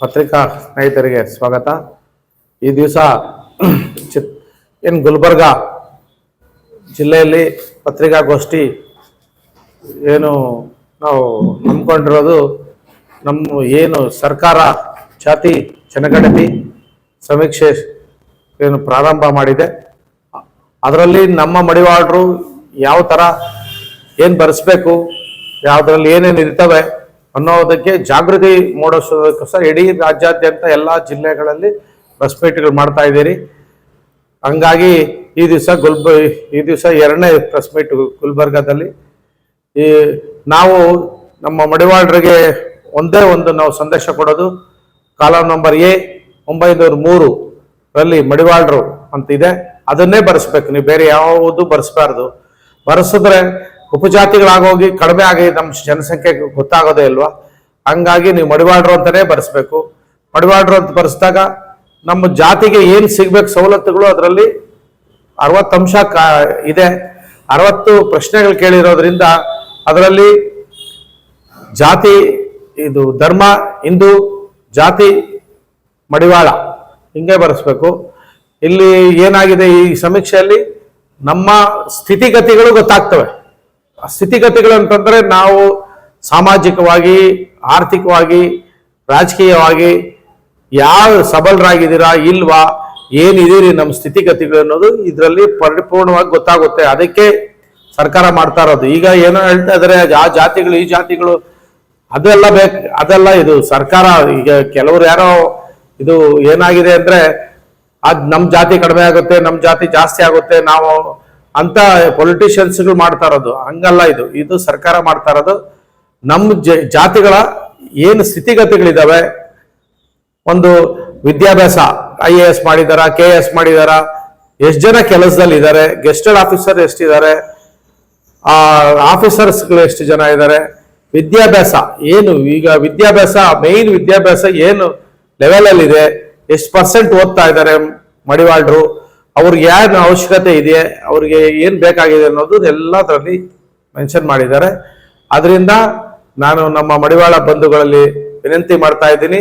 ಪತ್ರಿಕಾ ಸ್ನೇಹಿತರಿಗೆ ಸ್ವಾಗತ. ಈ ದಿವಸ ಚಿತ್ ಏನು ಗುಲ್ಬರ್ಗ ಜಿಲ್ಲೆಯಲ್ಲಿ ಪತ್ರಿಕಾಗೋಷ್ಠಿ ಏನು ನಾವು ನಂಬ್ಕೊಂಡಿರೋದು ನಮ್ಮ ಏನು ಸರ್ಕಾರ ಜಾತಿ, ಜನಗಣತಿ ಸಮೀಕ್ಷೆ ಏನು ಪ್ರಾರಂಭ ಮಾಡಿದೆ. ಅದರಲ್ಲಿ ನಮ್ಮ ಮಡಿವಾಳರು ಯಾವ ಥರ ಏನು ಬರೆಸ್ಬೇಕು, ಯಾವುದ್ರಲ್ಲಿ ಏನೇನು ಇರ್ತವೆ ಅನ್ನೋದಕ್ಕೆ ಜಾಗೃತಿ ಮೂಡಿಸೋದಕ್ಕೋಸ್ಕರ ಇಡೀ ರಾಜ್ಯಾದ್ಯಂತ ಎಲ್ಲ ಜಿಲ್ಲೆಗಳಲ್ಲಿ ಬಸ್ ಮೀಟ್ಗಳು ಮಾಡ್ತಾ ಇದ್ದೀರಿ. ಹಂಗಾಗಿ ಈ ದಿವಸ ಗುಲ್ಬ, ಈ ದಿವಸ ಎರಡನೇ ಪ್ರೆಸ್ ಮೀಟ್ ಗುಲ್ಬರ್ಗಾದಲ್ಲಿ. ಈ ನಾವು ನಮ್ಮ ಮಡಿವಾಳರಿಗೆ ಒಂದೇ ಒಂದು ನಾವು ಸಂದೇಶ ಕೊಡೋದು. ಕಾಲಂ ನಂಬರ್ ಎ, ಒಂಬೈನೂರ ಮೂರು ರಲ್ಲಿ ಮಡಿವಾಳರು ಅಂತ ಇದೆ. ಅದನ್ನೇ ಬರೆಸ್ಬೇಕು. ನೀವು ಬೇರೆ ಯಾವುದು ಬರೆಸ್ಬಾರ್ದು. ಬರೆಸಿದ್ರೆ ಉಪಜಾತಿಗಳಾಗೋಗಿ ಕಡಿಮೆ ಆಗಿ ನಮ್ಮ ಜನಸಂಖ್ಯೆ ಗೊತ್ತಾಗೋದೇ ಇಲ್ವಾ? ಹಂಗಾಗಿ ನೀವು ಮಡಿವಾಡ್ರು ಅಂತಲೇ ಬರೆಸ್ಬೇಕು. ಮಡಿವಾಡ್ರು ಅಂತ ಬರೆಸಿದಾಗ ನಮ್ಮ ಜಾತಿಗೆ ಏನು ಸಿಗ್ಬೇಕು ಸವಲತ್ತುಗಳು ಅದರಲ್ಲಿ ಅರವತ್ತು ಅಂಶ ಕಾ ಇದೆ. ಅರವತ್ತು ಪ್ರಶ್ನೆಗಳು ಕೇಳಿರೋದ್ರಿಂದ ಅದರಲ್ಲಿ ಜಾತಿ ಇದು ಧರ್ಮ, ಹಿಂದೂ, ಜಾತಿ, ಮಡಿವಾಳ ಹಿಂಗೆ ಬರೆಸ್ಬೇಕು. ಇಲ್ಲಿ ಏನಾಗಿದೆ ಈ ಸಮೀಕ್ಷೆಯಲ್ಲಿ ನಮ್ಮ ಸ್ಥಿತಿಗತಿಗಳು ಗೊತ್ತಾಗ್ತವೆ. ಸ್ಥಿತಿಗತಿಗಳು ಅಂತಂದ್ರೆ ನಾವು ಸಾಮಾಜಿಕವಾಗಿ, ಆರ್ಥಿಕವಾಗಿ, ರಾಜಕೀಯವಾಗಿ ಯಾವ ಸಬಲರಾಗಿದ್ದೀರಾ, ಇಲ್ವಾ, ಏನಿದ್ದೀರಿ ನಮ್ಮ ಸ್ಥಿತಿಗತಿಗಳು ಅನ್ನೋದು ಇದರಲ್ಲಿ ಪರಿಪೂರ್ಣವಾಗಿ ಗೊತ್ತಾಗುತ್ತೆ. ಅದಕ್ಕೆ ಸರ್ಕಾರ ಮಾಡ್ತಾ ಇರೋದು. ಈಗ ಏನೋ ಹೇಳ್ತಾ ಇದ್ದಾರೆ ಆ ಜಾತಿಗಳು, ಈ ಜಾತಿಗಳು, ಅದೆಲ್ಲ ಬೇಕು, ಅದೆಲ್ಲ ಇದು ಸರ್ಕಾರ, ಈಗ ಕೆಲವರು ಯಾರೋ ಇದು ಏನಾಗಿದೆ ಅಂದ್ರೆ, ಅದ್ ನಮ್ ಜಾತಿ ಕಡಿಮೆ ಆಗುತ್ತೆ, ನಮ್ ಜಾತಿ ಜಾಸ್ತಿ ಆಗುತ್ತೆ, ನಾವು ಅಂತ ಪೊಲಿಟಿಷಿಯನ್ಸ್ಗಳು ಮಾಡ್ತಾ ಇರೋದು. ಹಂಗಲ್ಲ ಇದು. ಇದು ಸರ್ಕಾರ ಮಾಡ್ತಾ ಇರೋದು. ನಮ್ಮ ಜಾತಿಗಳ ಏನು ಸ್ಥಿತಿಗತಿಗಳಿದಾವೆ? ಒಂದು ವಿದ್ಯಾಭ್ಯಾಸ ಐ ಎ ಎಸ್ ಮಾಡಿದಾರ ಕೆ ಎಸ್ ಮಾಡಿದಾರ? ಎಷ್ಟು ಜನ ಕೆಲಸದಲ್ಲಿ ಇದ್ದಾರೆ ಗೆಸ್ಟೆಡ್ ಆಫೀಸರ್ ಎಷ್ಟಿದ್ದಾರೆ ಆ, ಆಫೀಸರ್ಸ್ಗಳು ಎಷ್ಟು ಜನ ಇದ್ದಾರೆ ವಿದ್ಯಾಭ್ಯಾಸ ಏನು? ಈಗ ವಿದ್ಯಾಭ್ಯಾಸ ಮೈನ್ ವಿದ್ಯಾಭ್ಯಾಸ ಏನು ಲೆವೆಲಲ್ಲಿದೆ ಎಷ್ಟು ಪರ್ಸೆಂಟ್ ಓದ್ತಾ ಇದ್ದಾರೆ ಮಡಿವಾಳರು? ಅವ್ರಿಗೆ ಯಾರ ಅವಶ್ಯಕತೆ ಇದೆ ಅವ್ರಿಗೆ ಏನು ಬೇಕಾಗಿದೆ ಅನ್ನೋದು ಎಲ್ಲದರಲ್ಲಿ ಮೆನ್ಷನ್ ಮಾಡಿದ್ದಾರೆ. ಅದರಿಂದ ನಾನು ನಮ್ಮ ಮಡಿವಾಳ ಬಂಧುಗಳಲ್ಲಿ ವಿನಂತಿ ಮಾಡ್ತಾ ಇದ್ದೀನಿ,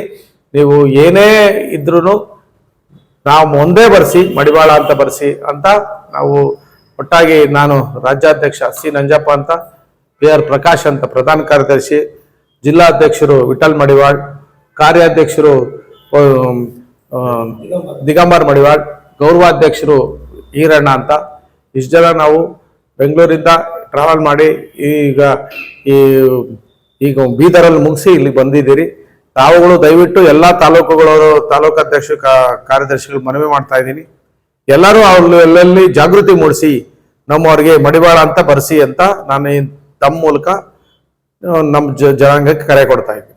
ನೀವು ಏನೇ ಇದ್ರೂ ನಾವು ಒಂದೇ ಬರೆಸಿ, ಮಡಿವಾಳ ಅಂತ ಬರೆಸಿ ಅಂತ ನಾವು ಒಟ್ಟಾಗಿ ನಾನು ರಾಜ್ಯಾಧ್ಯಕ್ಷ ಸಿ ನಂಜಪ್ಪ ಅಂತ ಬಿ ಆರ್ ಪ್ರಕಾಶ್ ಅಂತ ಪ್ರಧಾನ ಕಾರ್ಯದರ್ಶಿ ಜಿಲ್ಲಾಧ್ಯಕ್ಷರು ವಿಠಲ್ ಮಡಿವಾಳ್, ಕಾರ್ಯಾಧ್ಯಕ್ಷರು ದಿಗಂಬರ್ ಮಡಿವಾಳ್ ಗೌರವಾಧ್ಯಕ್ಷರು ಈರಣ್ಣ ಅಂತ. ಇಷ್ಟು ಜನ ನಾವು ಬೆಂಗಳೂರಿಂದ ಟ್ರಾವೆಲ್ ಮಾಡಿ ಈಗ ಈ, ಈಗ ಬೀದರಲ್ಲಿ ಮುಗಿಸಿ ಇಲ್ಲಿ ಬಂದಿದ್ದೀರಿ. ತಾವುಗಳು ದಯವಿಟ್ಟು ಎಲ್ಲ ತಾಲೂಕುಗಳವರು, ತಾಲೂಕು ಅಧ್ಯಕ್ಷ ಕಾರ್ಯದರ್ಶಿಗಳು ಮನವಿ ಮಾಡ್ತಾ ಇದ್ದೀನಿ. ಎಲ್ಲರೂ ಅವ್ರು ಎಲ್ಲೆಲ್ಲಿ ಜಾಗೃತಿ ಮೂಡಿಸಿ, ನಮ್ಮವ್ರಿಗೆ ಮಡಿವಾಳ ಅಂತ ಬರೆಸಿ ಅಂತ ನಾನು ತಮ್ಮ ಮೂಲಕ ನಮ್ಮ ಜನಾಂಗಕ್ಕೆ ಕರೆ ಕೊಡ್ತಾ ಇದ್ದೀನಿ.